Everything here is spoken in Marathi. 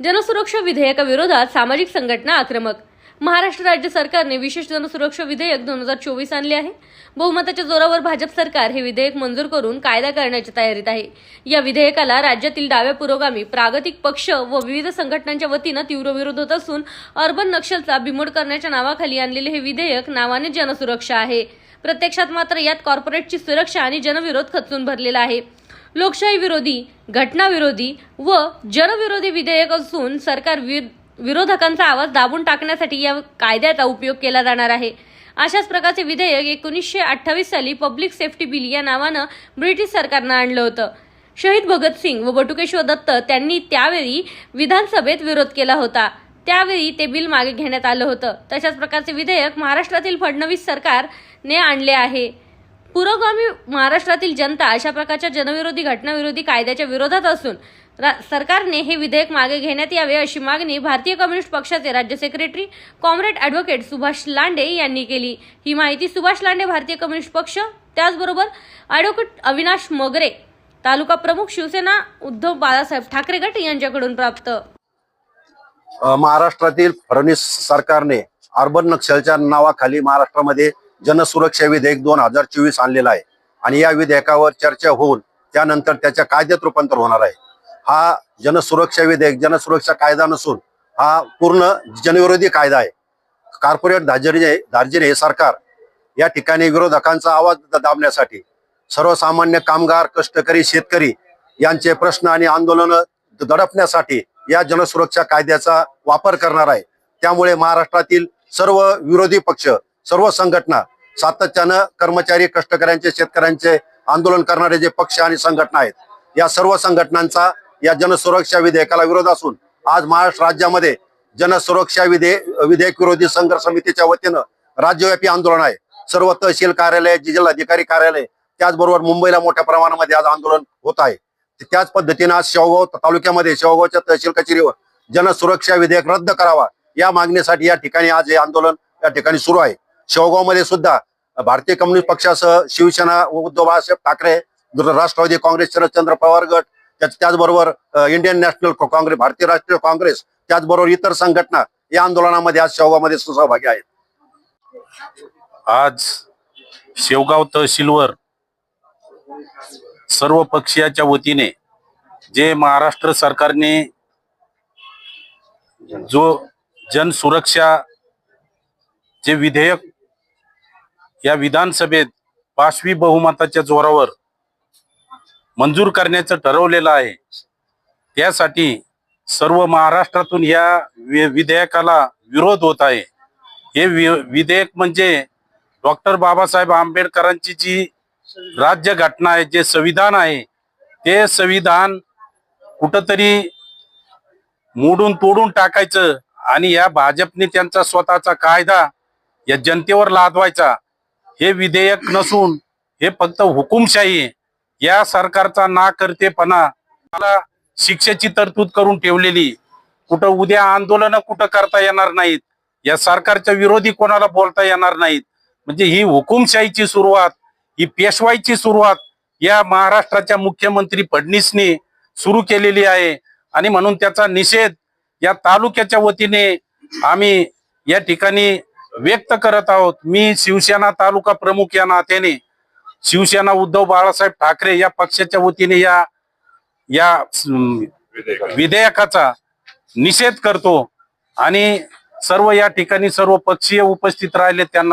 जनसुरक्षा विधेयकाविरोधात सामाजिक संघटना आक्रमक. महाराष्ट्र राज्य सरकारने विशेष जनसुरक्षा विधेयक दोन हजार चोवीस आणले आहे. बहुमताच्या जोरावर भाजप सरकार हे विधेयक मंजूर करून कायदा करण्याच्या तयारीत आहे. या विधेयकाला राज्यातील डाव्या पुरोगामी प्रागतिक पक्ष व विविध संघटनांच्या वतीनं तीव्र विरोध होत असून अर्बन नक्षलचा बिमोड करण्याच्या नावाखाली आणलेले हे विधेयक नावाने जनसुरक्षा आहे. प्रत्यक्षात मात्र यात कॉर्पोरेटची सुरक्षा आणि जनविरोध खचून भरलेला आहे. लोकशाही विरोधी घटनाविरोधी व जनविरोधी विधेयक असून सरकार वि- विरोधकांचा आवाज दाबून टाकण्यासाठी या कायद्याचा उपयोग केला जाणार आहे. अशाच प्रकारचे विधेयक एकोणीसशे अठ्ठावीस साली पब्लिक सेफ्टी बिल या नावानं ब्रिटिश सरकारनं आणलं होतं. शहीद भगतसिंग व बटुकेश्वर दत्त त्यांनी त्यावेळी विधानसभेत विरोध केला होता. त्यावेळी ते बिल मागे घेण्यात आलं होतं. तशाच प्रकारचे विधेयक महाराष्ट्रातील फडणवीस सरकारने आणले आहे. पुरोगामी महाराष्ट्रातील जनता अशा प्रकारच्या जनविरोधी घटनाविरोधी कायद्याच्या विरोधात असून सरकारने हे विधेयक मागे घेण्यात यावे अशी मागणी भारतीय कम्युनिस्ट पक्षाचे राज्य secretary comrade advocate Subhash Lande यांनी केली. ही माहिती सुभाष लांडे भारतीय कम्युनिस्ट पक्ष त्याचबरोबर ॲडव्होकेट अविनाश मगरे तालुका प्रमुख शिवसेना उद्धव बाळासाहेब ठाकरे गट यांच्याकडून प्राप्त. महाराष्ट्रातील फडणवीस सरकारने अर्बन नक्षलच्या नावाखाली महाराष्ट्रामध्ये जनसुरक्षा विधेयक दोन हजार चोवीस आणलेला आहे. आणि या विधेयकावर चर्चा होऊन त्यानंतर त्याच्या कायद्यात रूपांतर होणार आहे. हा जनसुरक्षा विधेयक जनसुरक्षा कायदा नसून हा पूर्ण जनविरोधी कायदा आहे. कॉर्पोरेट दार्जिने दार्जिने हे सरकार या ठिकाणी विरोधकांचा आवाज दाबण्यासाठी सर्वसामान्य कामगार कष्टकरी शेतकरी यांचे प्रश्न आणि आंदोलन दडपण्यासाठी या जनसुरक्षा कायद्याचा वापर करणार आहे. त्यामुळे महाराष्ट्रातील सर्व विरोधी पक्ष सर्व संघटना सातत्यानं कर्मचारी कष्टकऱ्यांचे शेतकऱ्यांचे आंदोलन करणारे जे पक्ष आणि संघटना आहेत या सर्व संघटनांचा या जनसुरक्षा विधेयकाला विरोध असून आज महाराष्ट्र राज्यामध्ये जनसुरक्षा विधे विधेयक विरोधी संघर्ष समितीच्या वतीनं राज्यव्यापी आंदोलन आहे. सर्व तहसील कार्यालय जिल्हाधिकारी कार्यालय त्याचबरोबर मुंबईला मोठ्या प्रमाणामध्ये आज आंदोलन होत आहे. त्याच पद्धतीनं आज शेवगाव तालुक्यामध्ये शेवगावच्या तहसील कचेरीवर जनसुरक्षा विधेयक रद्द करावा या मागणीसाठी या ठिकाणी आज हे आंदोलन या ठिकाणी सुरू आहे. शेवगावमध्ये सुद्धा भारतीय कम्युनिस्ट पक्षासह शिवसेना उद्धव बाळासाहेब ठाकरे राष्ट्रवादी काँग्रेस शरदचंद्र पवार गट त्याचबरोबर इंडियन नॅशनल काँग्रेस भारतीय राष्ट्रीय काँग्रेस त्याचबरोबर इतर संघटना या आंदोलनामध्ये आज शेवगावमध्ये सहभागी आहेत. आज शेवगाव तहसीलवर सर्व पक्षीयाच्या वतीने जे महाराष्ट्र सरकारने जो जनसुरक्षा जे विधेयक या विधानसभेत पाचवी बहुमताच्या जोरावर मंजूर करण्याचं ठरवलेलं आहे. त्यासाठी सर्व महाराष्ट्रातून या विधेयकाला विरोध होत आहे. हे विधेयक म्हणजे डॉक्टर बाबासाहेब आंबेडकरांची जी राज्य घटना आहे जे संविधान आहे ते संविधान कुठंतरी मोडून तोडून टाकायचं आणि या भाजपने त्यांचा स्वतःचा कायदा या जनतेवर लादवायचा हे विधेयक नसून हे फक्त हुकुमशाही या सरकारचा ना करतेपणा मला शिक्षेची तरतूद करून ठेवलेली. कुठं उद्या आंदोलन कुठं करता येणार नाहीत. या सरकारच्या विरोधी कोणाला बोलता येणार नाहीत. म्हणजे ही हुकुमशाहीची सुरुवात ही पेशवाईची सुरुवात या महाराष्ट्राच्या मुख्यमंत्री फडणीसने सुरू केलेली आहे. आणि म्हणून त्याचा निषेध या तालुक्याच्या वतीने आम्ही या ठिकाणी व्यक्त करत आहोत. मी शिवसेना तालुका प्रमुख या नात्याने शिवसेना उद्धव बाळासाहेब ठाकरे या पक्षाच्या वतीने या या विधेयकाचा निषेध करतो आणि सर्व या ठिकाणी सर्व पक्षीय उपस्थित राहिले त्यांना